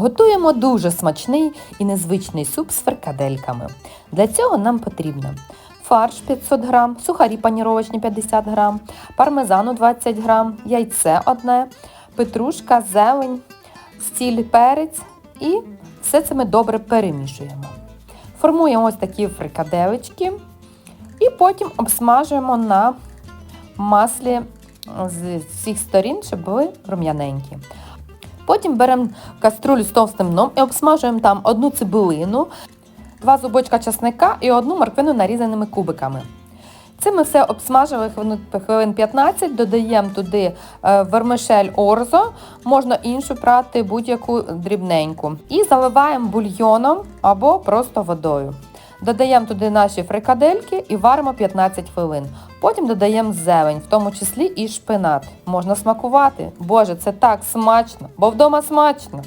Готуємо дуже смачний і незвичний суп з фрикадельками. Для цього нам потрібно фарш 500 г, сухарі паніровочні 50 г, пармезану 20 г, яйце одне, петрушка, зелень, стіль, перець і все це ми добре перемішуємо. Формуємо ось такі фрикаделечки і потім обсмажуємо на маслі з всіх сторін, щоб були рум'яненькі. Потім беремо каструлю з товстим дном і обсмажуємо там одну цибулину, два зубочка часника і одну морквину нарізаними кубиками. Це ми все обсмажили хвилин- хвилин 15, додаємо туди е, вермишель орзо, можна іншу брати будь-яку дрібненьку. І заливаємо бульйоном або просто водою. Додаємо туди наші фрикадельки і варимо 15 хвилин. Потім додаємо зелень, в тому числі і шпинат. Можна смакувати. Боже, це так смачно, бо вдома смачно.